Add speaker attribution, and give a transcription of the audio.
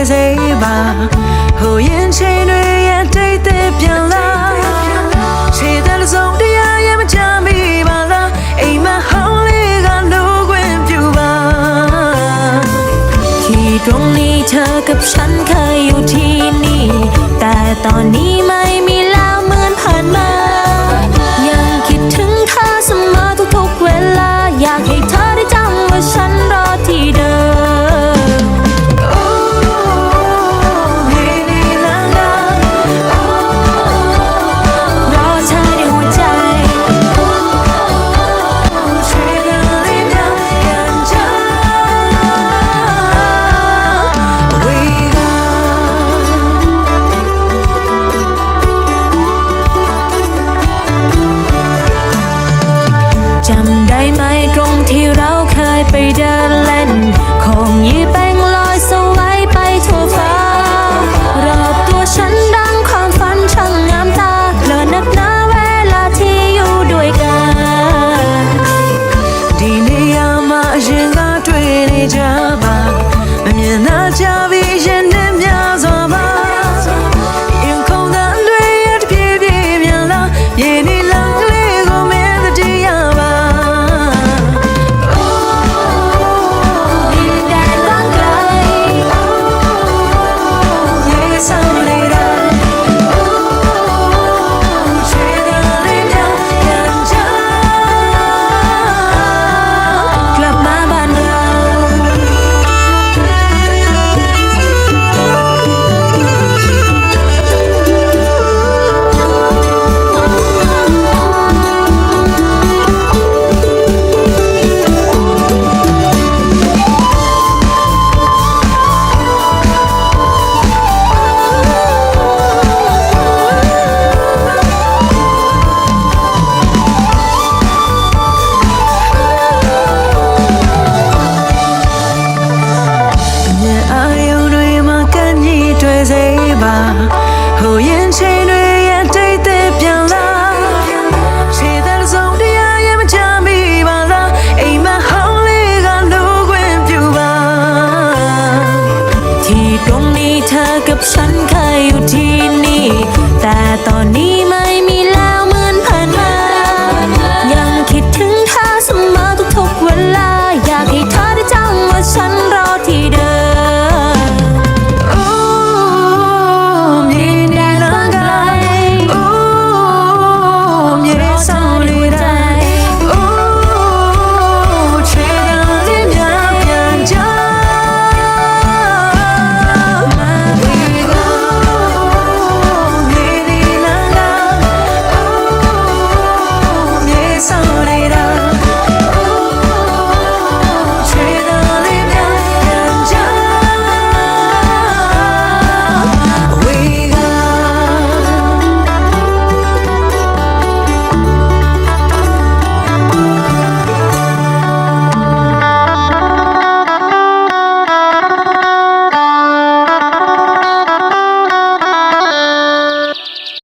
Speaker 1: စေပါဟိုရင်ချိန်တွေရဲ့တိတ်တဲ့ပြန်လာခြေတဲ့စုံတရားရဲ့မချမိပါလားအိမ်မဟောင်းလေးကလိုခွင့်ပြုပါ
Speaker 2: ที่ตรงนี้เธอกับฉันเคยอยู่ที่นี่ แต่ตอนนี้ จำได้ไหมตรงที่เราเคยไปเดินเล่นคงยี่ป้